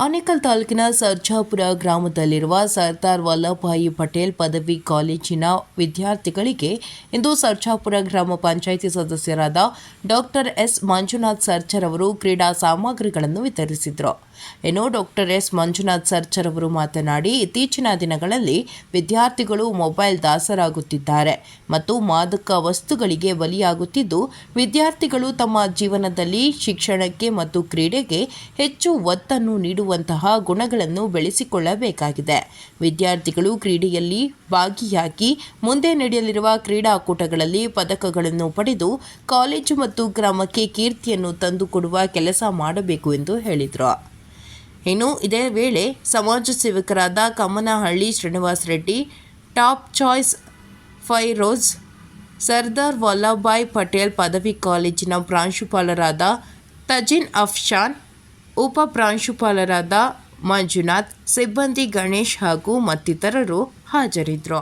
ಆನೇಕಲ್ ತಾಲೂಕಿನ ಸರ್ಜಾಪುರ ಗ್ರಾಮದಲ್ಲಿರುವ ಸರ್ದಾರ್ ವಲ್ಲಭಭಾಯಿ ಪಟೇಲ್ ಪದವಿ ಕಾಲೇಜಿನ ವಿದ್ಯಾರ್ಥಿಗಳಿಗೆ ಇಂದು ಸರ್ಜಾಪುರ ಗ್ರಾಮ ಪಂಚಾಯಿತಿ ಸದಸ್ಯರಾದ ಡಾಕ್ಟರ್ ಎಸ್ ಮಂಜುನಾಥ್ ಸರ್ಜರ್ ಅವರು ಕ್ರೀಡಾ ಸಾಮಗ್ರಿಗಳನ್ನು ವಿತರಿಸಿದರು. ಇನ್ನು ಡಾಕ್ಟರ್ ಎಸ್ ಮಂಜುನಾಥ್ ಸರ್ಜರ್ ಅವರು ಮಾತನಾಡಿ, ಇತ್ತೀಚಿನ ದಿನಗಳಲ್ಲಿ ವಿದ್ಯಾರ್ಥಿಗಳು ಮೊಬೈಲ್ ದಾಸರಾಗುತ್ತಿದ್ದಾರೆ ಮತ್ತು ಮಾದಕ ವಸ್ತುಗಳಿಗೆ ಬಲಿಯಾಗುತ್ತಿದ್ದು, ವಿದ್ಯಾರ್ಥಿಗಳು ತಮ್ಮ ಜೀವನದಲ್ಲಿ ಶಿಕ್ಷಣಕ್ಕೆ ಮತ್ತು ಕ್ರೀಡೆಗೆ ಹೆಚ್ಚು ಒತ್ತನ್ನು ನೀಡುವಂತಹ ಗುಣಗಳನ್ನು ಬೆಳೆಸಿಕೊಳ್ಳಬೇಕಾಗಿದೆ. ವಿದ್ಯಾರ್ಥಿಗಳು ಕ್ರೀಡೆಯಲ್ಲಿ ಭಾಗಿಯಾಗಿ ಮುಂದೆ ನಡೆಯಲಿರುವ ಕ್ರೀಡಾಕೂಟಗಳಲ್ಲಿ ಪದಕಗಳನ್ನು ಪಡೆದು ಕಾಲೇಜು ಮತ್ತು ಗ್ರಾಮಕ್ಕೆ ಕೀರ್ತಿಯನ್ನು ತಂದುಕೊಡುವ ಕೆಲಸ ಮಾಡಬೇಕು ಎಂದು ಹೇಳಿದರು. ಇನ್ನು ಇದೇ ವೇಳೆ ಸಮಾಜ ಸೇವಕರಾದ ಕಮ್ಮನಹಳ್ಳಿ ಶ್ರೀನಿವಾಸ್ ರೆಡ್ಡಿ, ಟಾಪ್ ಚಾಯ್ಸ್ ಫೈರೋಜ್ ಸರ್ದಾರ್ ವಲ್ಲಭಾಯ್ ಪಟೇಲ್ ಪದವಿ ಕಾಲೇಜಿನ ಪ್ರಾಂಶುಪಾಲರಾದ ತಜಿನ್ ಅಫ್ಶಾನ್ ಉಪ ಪ್ರಾಂಶುಪಾಲರಾದ ಮಂಜುನಾಥ್ ಸಿಬ್ಬಂದಿ ಗಣೇಶ್ ಹಾಗೂ ಮತ್ತಿತರರು ಹಾಜರಿದ್ದರು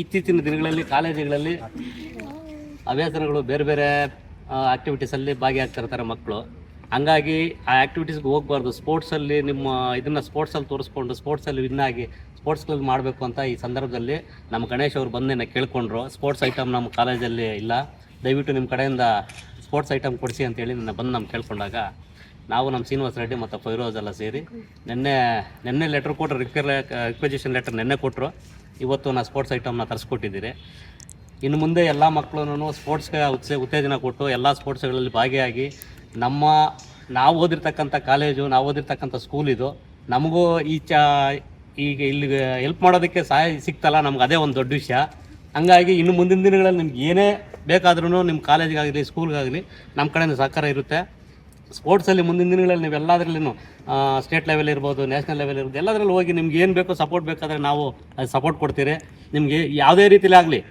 ಇತ್ತೀಚಿನ ದಿನಗಳಲ್ಲಿ ಕಾಲೇಜುಗಳಲ್ಲಿ ಹವ್ಯಾಸನಗಳು ಬೇರೆ ಬೇರೆ ಆ್ಯಕ್ಟಿವಿಟೀಸಲ್ಲಿ ಭಾಗಿಯಾಗ್ತಿರ್ತಾರೆ ಮಕ್ಕಳು ಹಂಗಾಗಿ ಆ ಆ್ಯಕ್ಟಿವಿಟೀಸ್ಗೆ ಹೋಗ್ಬಾರ್ದು. ಸ್ಪೋರ್ಟ್ಸಲ್ಲಿ ನಿಮ್ಮ ಇದನ್ನು ಸ್ಪೋರ್ಟ್ಸಲ್ಲಿ ತೋರಿಸ್ಕೊಂಡು ಸ್ಪೋರ್ಟ್ಸಲ್ಲಿ ವಿನ್ ಆಗಿ ಸ್ಪೋರ್ಟ್ಸ್ಗಳಲ್ಲಿ ಮಾಡಬೇಕು ಅಂತ ಈ ಸಂದರ್ಭದಲ್ಲಿ ನಮ್ಮ ಗಣೇಶ್ ಅವರು ಬಂದೇನೆ ಕೇಳ್ಕೊಂಡ್ರು. ಸ್ಪೋರ್ಟ್ಸ್ ಐಟಮ್ ನಮ್ಮ ಕಾಲೇಜಲ್ಲಿ ಇಲ್ಲ. ದಯವಿಟ್ಟು ನಿಮ್ಮ ಕಡೆಯಿಂದ ಸ್ಪೋರ್ಟ್ಸ್ ಐಟಮ್ ಕೊಡಿಸಿ ಅಂತೇಳಿ ನನ್ನ ಬಂದು ನಮ್ಮ ಕೇಳ್ಕೊಂಡಾಗ ನಾವು ನಮ್ಮ ಶ್ರೀನಿವಾಸ ರೆಡ್ಡಿ ಮತ್ತು ಫೈರೋಜ್ ಎಲ್ಲ ಸೇರಿ ನಿನ್ನೆ ನಿನ್ನೆ ಲೆಟ್ರ್ ಕೊಟ್ಟರು ರಿಕ್ವೆರ್ ರಿಕ್ವೆಜೇಷನ್ ಲೆಟ್ರ್ ನಿನ್ನೆ ಕೊಟ್ಟರು ಇವತ್ತು ನಾನು ಸ್ಪೋರ್ಟ್ಸ್ ಐಟಮ್ನ ತರಿಸ್ಕೊಟ್ಟಿದ್ದೀರಿ. ಇನ್ನು ಮುಂದೆ ಎಲ್ಲ ಮಕ್ಕಳನ್ನು ಸ್ಪೋರ್ಟ್ಸ್ಗೆ ಉತ್ಸೇ ಉತ್ತೇಜನ ಕೊಟ್ಟು ಎಲ್ಲ ಸ್ಪೋರ್ಟ್ಸ್ಗಳಲ್ಲಿ ಭಾಗಿಯಾಗಿ ನಮ್ಮ ನಾವು ಓದಿರ್ತಕ್ಕಂಥ ಕಾಲೇಜು ನಾವು ಓದಿರ್ತಕ್ಕಂಥ ಸ್ಕೂಲ್ ಇದು. ನಮಗೂ ಈ ಚ ಈಗ ಇಲ್ಲಿ ಹೆಲ್ಪ್ ಮಾಡೋದಕ್ಕೆ ಸಹಾಯ ಸಿಗ್ತಲ್ಲ ನಮ್ಗೆ ಅದೇ ಒಂದು ದೊಡ್ಡ ವಿಷಯ. ಹಂಗಾಗಿ ಇನ್ನು ಮುಂದಿನ ದಿನಗಳಲ್ಲಿ ನಿಮ್ಗೆ ಏನೇ ಬೇಕಾದ್ರೂ ನಿಮ್ಮ ಕಾಲೇಜ್ಗಾಗಲಿ ಸ್ಕೂಲ್ಗಾಗಲಿ ನಮ್ಮ ಕಡೆಯಿಂದ ಸಹಕಾರ ಇರುತ್ತೆ. ಸ್ಪೋರ್ಟ್ಸಲ್ಲಿ ಮುಂದಿನ ದಿನಗಳಲ್ಲಿ ನೀವು ಎಲ್ಲದರಲ್ಲೂ ಸ್ಟೇಟ್ ಲೆವೆಲ್ ಇರ್ಬೋದು ನ್ಯಾಷನಲ್ ಲೆವೆಲ್ ಇರ್ಬೋದು, ಎಲ್ಲದರಲ್ಲೂ ಹೋಗಿ ನಿಮ್ಗೆ ಏನು ಬೇಕೋ ಸಪೋರ್ಟ್ ಬೇಕಾದರೆ ನಾವು ಅದು ಸಪೋರ್ಟ್ ಕೊಡ್ತೀರಿ. ನಿಮಗೆ ಯಾವುದೇ ರೀತಿಲಿ ಆಗಲಿ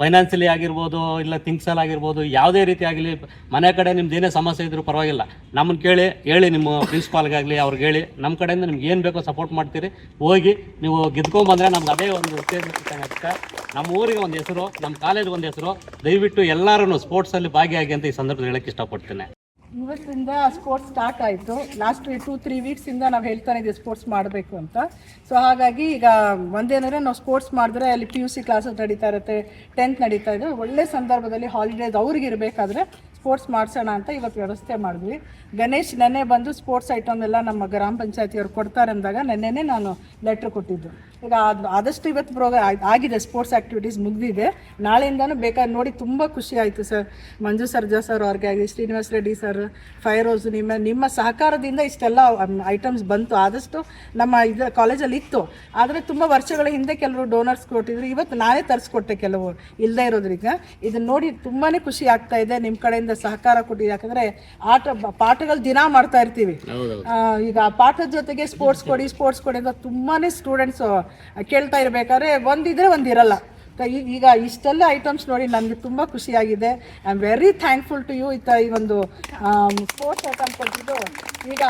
ಫೈನಾನ್ಷಿಯಲಿ ಆಗಿರ್ಬೋದು, ಇಲ್ಲ ಥಿಂಗ್ಸಲ್ಲಿ ಆಗಿರ್ಬೋದು, ಯಾವುದೇ ರೀತಿ ಆಗಲಿ, ಮನೆ ಕಡೆ ನಿಮ್ದು ಏನೇ ಸಮಸ್ಯೆ ಇದ್ದರೂ ಪರವಾಗಿಲ್ಲ. ನಮ್ಮನ್ನು ಕೇಳಿ, ಹೇಳಿ ನಿಮ್ಮ ಪ್ರಿನ್ಸಿಪಾಲ್ಗಾಗಲಿ ಅವ್ರಿಗೆ ಹೇಳಿ ನಮ್ಮ ಕಡೆಯಿಂದ ನಿಮ್ಗೆ ಏನು ಬೇಕೋ ಸಪೋರ್ಟ್ ಮಾಡ್ತೀರಿ. ಹೋಗಿ ನೀವು ಗೆದ್ಕೊಂಬಂದರೆ ನಮ್ಗೆ ಅದೇ ಒಂದು ಉತ್ತೇಜಕ. ನಮ್ಮ ಊರಿಗೆ ಒಂದು ಹೆಸರು, ನಮ್ಮ ಕಾಲೇಜ್ಗೆ ಒಂದು ಹೆಸರು. ದಯವಿಟ್ಟು ಎಲ್ಲರೂ ಸ್ಪೋರ್ಟ್ಸಲ್ಲಿ ಭಾಗಿಯಾಗಿ ಅಂತ ಈ ಸಂದರ್ಭದಲ್ಲಿ ಹೇಳೋಕ್ಕೆ ಇಷ್ಟಪಡ್ತೇನೆ. ಇವತ್ತಿಂದ ಸ್ಪೋರ್ಟ್ಸ್ ಸ್ಟಾರ್ಟ್ ಆಯಿತು. ಲಾಸ್ಟ್ ಟೂ ತ್ರೀ ವೀಕ್ಸಿಂದ ನಾವು ಹೇಳ್ತಾನೆ ಇದ್ದೀವಿ ಸ್ಪೋರ್ಟ್ಸ್ ಮಾಡಬೇಕು ಅಂತ. ಸೊ ಹಾಗಾಗಿ ಈಗ ಒಂದೇನಂದರೆ ನಾವು ಸ್ಪೋರ್ಟ್ಸ್ ಮಾಡಿದ್ರೆ ಅಲ್ಲಿ ಪಿ ಯು ಸಿ ಕ್ಲಾಸಸ್ ನಡೀತಾ ಇರುತ್ತೆ ಟೆಂತ್ ನಡೀತಾ ಇದೆ. ಒಳ್ಳೆ ಸಂದರ್ಭದಲ್ಲಿ ಹಾಲಿಡೇಸ್ ಅವ್ರಿಗೆ ಇರಬೇಕಾದ್ರೆ ಸ್ಪೋರ್ಟ್ಸ್ ಮಾಡಿಸೋಣ ಅಂತ ಇವತ್ತು ವ್ಯವಸ್ಥೆ ಮಾಡಿದ್ವಿ. ಗಣೇಶ್ ನೆನ್ನೆ ಬಂದು ಸ್ಪೋರ್ಟ್ಸ್ ಐಟಮ್ ಎಲ್ಲ ನಮ್ಮ ಗ್ರಾಮ ಪಂಚಾಯತಿಯವ್ರು ಕೊಡ್ತಾರೆ ಅಂದಾಗ ನೆನ್ನೆನೇ ನಾನು ಲೆಟ್ರ್ ಕೊಟ್ಟಿದ್ದು. ಈಗ ಅದು ಆದಷ್ಟು ಇವತ್ತು ಪ್ರೋಗ್ರಾ ಆಗಿದೆ ಸ್ಪೋರ್ಟ್ಸ್ ಆ್ಯಕ್ಟಿವಿಟೀಸ್ ಮುಗಿದಿದೆ. ನಾಳೆಯಿಂದನೂ ಬೇಕಾದ್ರೆ ನೋಡಿ ತುಂಬ ಖುಷಿ ಆಯಿತು ಸರ್. ಮಂಜು ಸರ್ಜಾ ಸರ್ ಅವ್ರಿಗೆ ಆಗಲಿ ಶ್ರೀನಿವಾಸ್ ರೆಡ್ಡಿ ಸರ್ ಫೈರೋಸ್ ನಿಮ್ಮ ನಿಮ್ಮ ಸಹಕಾರದಿಂದ ಇಷ್ಟೆಲ್ಲ ಐಟಮ್ಸ್ ಬಂತು. ಆದಷ್ಟು ನಮ್ಮ ಇದು ಕಾಲೇಜಲ್ಲಿ ಇತ್ತು. ಆದರೆ ತುಂಬ ವರ್ಷಗಳ ಹಿಂದೆ ಕೆಲವರು ಡೋನರ್ಸ್ ಕೊಟ್ಟಿದ್ರು. ಇವತ್ತು ನಾನೇ ತರಿಸ್ಕೊಟ್ಟೆ ಕೆಲವು. ಇಲ್ಲದೆ ಇರೋದ್ರಿಂದ ಇದನ್ನ ನೋಡಿ ತುಂಬಾ ಖುಷಿ ಆಗ್ತಾ ಇದೆ. ನಿಮ್ಮ ಕಡೆಯಿಂದ ಸಹಕಾರ ಕೊಟ್ಟಿದೆ. ಯಾಕಂದರೆ ಆಟ ಪಾಠಗಳು ದಿನ ಮಾಡ್ತಾ ಇರ್ತೀವಿ. ಈಗ ಪಾಠದ ಜೊತೆಗೆ ಸ್ಪೋರ್ಟ್ಸ್ ಕೊಡಿ ಸ್ಪೋರ್ಟ್ಸ್ ಕೊಡಿ ಅಂತ ತುಂಬಾ ಸ್ಟೂಡೆಂಟ್ಸ್ ಕೇಳ್ತಾ ಇರ್ಬೇಕಾದ್ರೆ ಒಂದಿದ್ರೆ ಒಂದಿರಲ್ಲ. ತ- ಈ- ಈಗ ಇಷ್ಟೆಲ್ಲ ಐಟಮ್ಸ್ ನೋಡಿ ನನಗೆ ತುಂಬ ಖುಷಿಯಾಗಿದೆ. I am very thankful to you ಇತ್ತ ಈ ಒಂದು ಸ್ಪೋರ್ಟ್ಸ್ ಐಟಮ್ ಕೊಟ್ಟಿದ್ದು. ಈಗ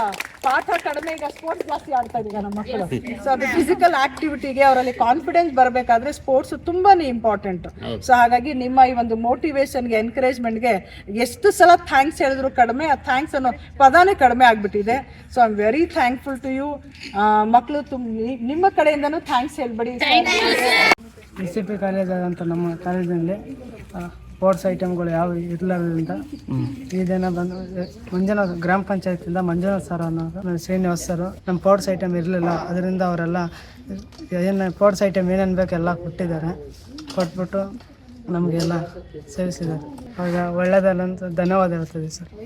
ಪಾಠ ಕಡಿಮೆ ಈಗ ಸ್ಪೋರ್ಟ್ಸ್ ಜಾಸ್ತಿ ಆಡ್ತಾ ಇದೆ ಈಗ ನಮ್ಮ ಮಕ್ಕಳು? ಸೊ ಅದು ಫಿಸಿಕಲ್ ಆಕ್ಟಿವಿಟಿಗೆ ಅವರಲ್ಲಿ ಕಾನ್ಫಿಡೆನ್ಸ್ ಬರಬೇಕಾದ್ರೆ ಸ್ಪೋರ್ಟ್ಸ್ ತುಂಬಾ ಇಂಪಾರ್ಟೆಂಟ್ ಸೊ ಹಾಗಾಗಿ ನಿಮ್ಮ ಈ ಒಂದು ಮೋಟಿವೇಶನ್ಗೆ ಎನ್ಕರೇಜ್ಮೆಂಟ್ಗೆ ಎಷ್ಟು ಸಲ ಥ್ಯಾಂಕ್ಸ್ ಹೇಳಿದ್ರು ಕಡಿಮೆ ಆ ಥ್ಯಾಂಕ್ಸ್ ಅನ್ನೋ ಪದಾನೇ ಕಡಿಮೆ ಆಗಿಬಿಟ್ಟಿದೆ. So I am very thankful to you ಮಕ್ಕಳು ತುಂಬ ನಿಮ್ಮ ಕಡೆಯಿಂದನೂ ಥ್ಯಾಂಕ್ಸ್ ಹೇಳ್ಬೇಡಿ. ಎಸ್ ಸಿ ಪಿ ಕಾಲೇಜ್ ಆದಂಥ ನಮ್ಮ ಕಾಲೇಜಿನಲ್ಲಿ ಸ್ಪೋರ್ಟ್ಸ್ ಐಟಮ್ಗಳು ಯಾವ ಇರಲಿಲ್ಲ ಈ ದಿನ ಬಂದು ಮಂಜುನಾಥ್ ಗ್ರಾಮ ಪಂಚಾಯತಿಂದ ಮಂಜುನಾಥ್ ಸರ್ ಅನ್ನೋದು ಶ್ರೀನಿವಾಸ್ ಸರ್ ನಮ್ಮ ಸ್ಪೋರ್ಟ್ಸ್ ಐಟಮ್ ಇರಲಿಲ್ಲ. ಅದರಿಂದ ಅವರೆಲ್ಲ ಏನು ಸ್ಪೋರ್ಟ್ಸ್ ಐಟಮ್ ಏನೇನು ಬೇಕು ಎಲ್ಲ ಕೊಟ್ಟಿದ್ದಾರೆ. ಕೊಟ್ಬಿಟ್ಟು ನಮಗೆಲ್ಲ ಸೇವಿಸಿದ್ದಾರೆ. ಆಗ ಒಳ್ಳೆಯದಲ್ಲ ಧನ್ಯವಾದ ಹೇಳ್ತೀವಿ ಸರ್.